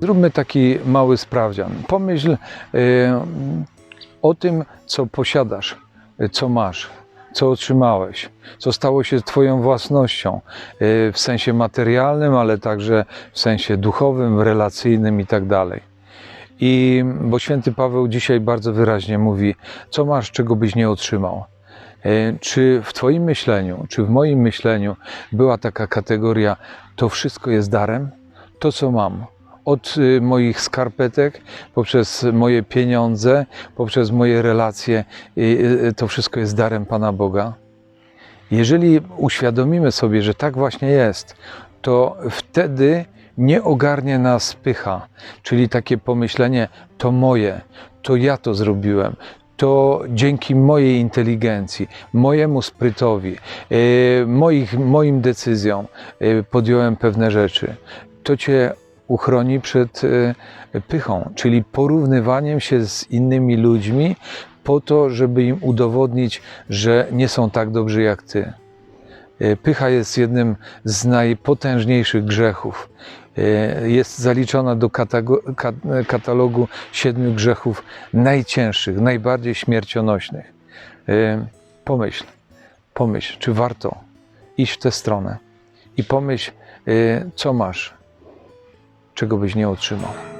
Zróbmy taki mały sprawdzian. Pomyśl y, o tym, co posiadasz, y, co masz, co otrzymałeś, co stało się Twoją własnością y, w sensie materialnym, ale także w sensie duchowym, relacyjnym i tak. I bo święty Paweł dzisiaj bardzo wyraźnie mówi, co masz, czego byś nie otrzymał. Y, Czy w Twoim myśleniu, czy w moim myśleniu była taka kategoria, to wszystko jest darem? To, co mam, od y, moich skarpetek, poprzez moje pieniądze, poprzez moje relacje, y, y, to wszystko jest darem Pana Boga. Jeżeli uświadomimy sobie, że tak właśnie jest, to wtedy nie ogarnie nas pycha, czyli takie pomyślenie: to moje, to ja to zrobiłem. To dzięki mojej inteligencji, mojemu sprytowi, y, moich, moim decyzjom y, podjąłem pewne rzeczy. To cię uchroni przed y, pychą, czyli porównywaniem się z innymi ludźmi po to, żeby im udowodnić, że nie są tak dobrzy jak ty. Y, Pycha jest jednym z najpotężniejszych grzechów. Y, Jest zaliczona do katalogu siedmiu grzechów najcięższych, najbardziej śmiercionośnych. Y, Pomyśl, pomyśl, czy warto iść w tę stronę i pomyśl, co masz, czego byś nie otrzymał.